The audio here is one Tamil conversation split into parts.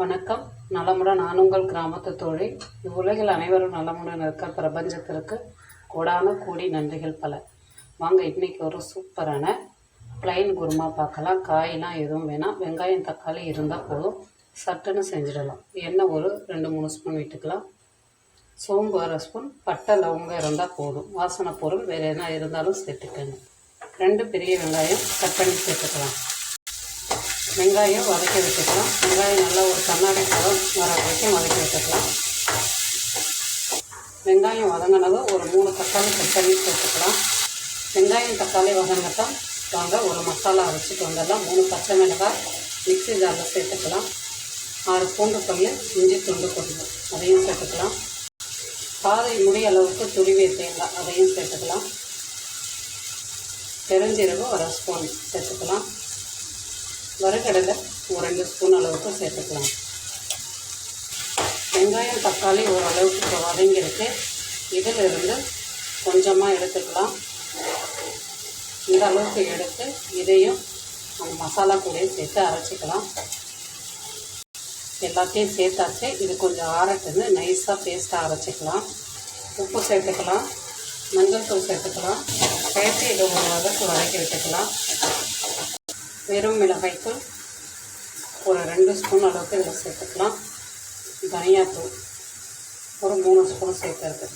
வணக்கம். நலமுடன் நான் உங்கள் கிராமத்து தோழி. இவ்வுலகில் அனைவரும் நலமுடன் இருக்க பிரபஞ்சத்திற்கு கூடான கூடி நன்றிகள் பல. வாங்க இன்னைக்கு ஒரு சூப்பரான ப்ளைன் குருமா பார்க்கலாம். காயெலாம் எதுவும் வேணாம். வெங்காயம் தக்காளி இருந்தால் போதும். சட்டுன்னு செஞ்சிடலாம். எண்ணெய் ஒரு ரெண்டு மூணு ஸ்பூன் விட்டுக்கலாம். சோம்பு அரை ஸ்பூன். பட்டை லவங்கம் இருந்தால் போதும். வாசனை பொருள் வேறு எதுனா இருந்தாலும் சேர்த்துக்கங்க. ரெண்டு பெரிய வெங்காயம் கட் பண்ணி சேர்த்துக்கலாம். வெங்காயம் வதக்கி வச்சுக்கலாம். வெங்காயம் நல்லா ஒரு கண்ணாடி பழம் வர வரைக்கும் வதக்கி வச்சுக்கலாம். வெங்காயம் வதங்கினதும் ஒரு மூணு தக்காளி கட் பண்ணி சேர்த்துக்கலாம் வெங்காயம் தக்காளி வதங்கத்தான் வாங்க ஒரு மசாலா அரைச்சிட்டு வந்துடலாம். மூணு பச்சை மிளகாய் மிக்ஸி ஜாரில் சேர்த்துக்கலாம். ஆறு பூண்டு பல் இஞ்சி துண்டு கொண்டு அதையும் சேர்த்துக்கலாம். பாதை முடி அளவுக்கு துருவிய தேங்காய் அதையும் சேர்த்துக்கலாம். பெருஞ்சீரகம் ஒரு ஸ்பூன் சேர்த்துக்கலாம். வறுக்கடலை ஒரு ரெண்டு ஸ்பூன் அளவுக்கு சேர்த்துக்கலாம். வெங்காயம் தக்காளி ஓரளவுக்கு இப்போ வதங்கியிருக்கு. இதில் இருந்து கொஞ்சமாக எடுத்துக்கலாம். இந்த அளவுக்கு எடுத்து இதையும் அந்த மசாலா கூட சேர்த்து அரைச்சிக்கலாம். எல்லாத்தையும் சேர்த்தாச்சு. இது கொஞ்சம் ஆரட்டுன்னு நைஸாக பேஸ்ட்டாக அரைச்சிக்கலாம். உப்பு சேர்த்துக்கலாம். மஞ்சள் தூள் சேர்த்துக்கலாம். சேர்த்து இதை ஒரு அளவுக்கு வதக்கி விட்டுக்கலாம். வெறும் மிளகாய்த்தூள் ஒரு ரெண்டு ஸ்பூன் அளவுக்கு இதில் சேர்த்துக்கலாம். தனியாத்தூள் ஒரு மூணு ஸ்பூன் சேர்த்துறது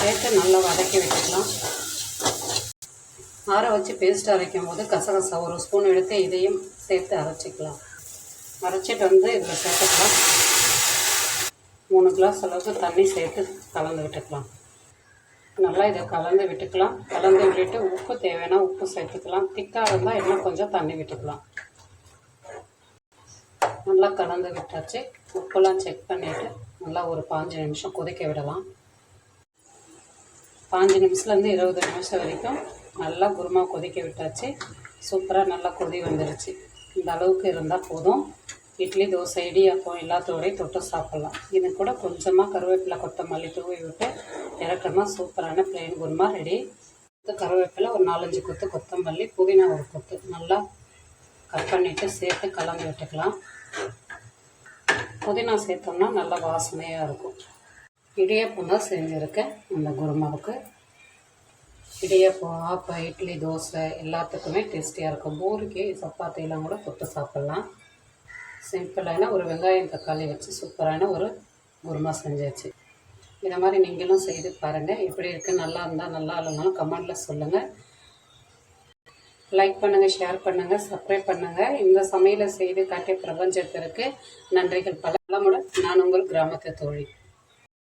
சேர்த்து நல்லா வதக்கி விட்டுக்கலாம். ஆற வச்சு பேஸ்ட் அரைக்கும் போது கசகசா ஒரு ஸ்பூன் எடுத்து இதையும் சேர்த்து அரைச்சிக்கலாம். அரைச்சிட்டு வந்து இதில் சேர்த்துக்கலாம். மூணு கிளாஸ் அளவுக்கு தண்ணி சேர்த்து கலந்து விட்டுக்கலாம். நல்லா இதை கலந்து விட்டுக்கலாம். கலந்து விட்டுட்டு உப்பு தேவைன்னா உப்பு சேர்த்துக்கலாம். திக்காக இருந்தால் இன்னும் கொஞ்சம் தண்ணி விட்டுக்கலாம். நல்லா கலந்து விட்டாச்சு. உப்பெல்லாம் செக் பண்ணிவிட்டு நல்லா ஒரு பாஞ்சு நிமிஷம் கொதிக்க விடலாம். பாஞ்சு நிமிஷத்துலேருந்து இருபது நிமிஷம் வரைக்கும் நல்லா குருமா கொதிக்க விட்டாச்சு. சூப்பராக நல்லா கொதி வந்துருச்சு. இந்த அளவுக்கு இருந்தால் போதும். இட்லி தோசை இடியாப்பம் எல்லாத்தோடையும் தொட்டு சாப்பிட்லாம். இது கூட கொஞ்சமாக கருவேப்பிலை கொத்தமல்லி தூவி விட்டு இறக்கணுமா சூப்பரான பிளெயின் குருமா ரெடி கருவேப்பிலை ஒரு நாலஞ்சு கொத்து கொத்தமல்லி புதினா ஒரு கொத்து. நல்லா கட் பண்ணிவிட்டு சேர்த்து கலந்து விட்டுக்கலாம். புதினா சேர்த்தோம்னா நல்லா வாசனையாக இருக்கும். இடியாப்பம் தான் செஞ்சுருக்கேன் அந்த குருமாவுக்கு. இடியாப்பம் ஆப்பம் இட்லி தோசை எல்லாத்துக்குமே டேஸ்டியாக இருக்கும். பூரிக்கு சப்பாத்தியெல்லாம் கூட தொட்டு சாப்பிட்லாம். சிம்பிளான ஒரு வெங்காயம் தக்காளி வச்சு சூப்பரான ஒரு குருமா செஞ்சாச்சு. இதை மாதிரி நீங்களும் செய்து பாருங்கள் எப்படி இருக்குது நல்லா இருந்தால் நல்லா இல்லைனாலும் கமெண்டில் சொல்லுங்கள் லைக் பண்ணுங்கள் ஷேர் பண்ணுங்கள் சப்ஸ்கிரைப் பண்ணுங்கள் இந்த சமையலை செய்து காட்டிய பிரபஞ்சத்திற்கு நன்றிகள். பலமுடன் நான் உங்கள் கிராமத்து தோழி.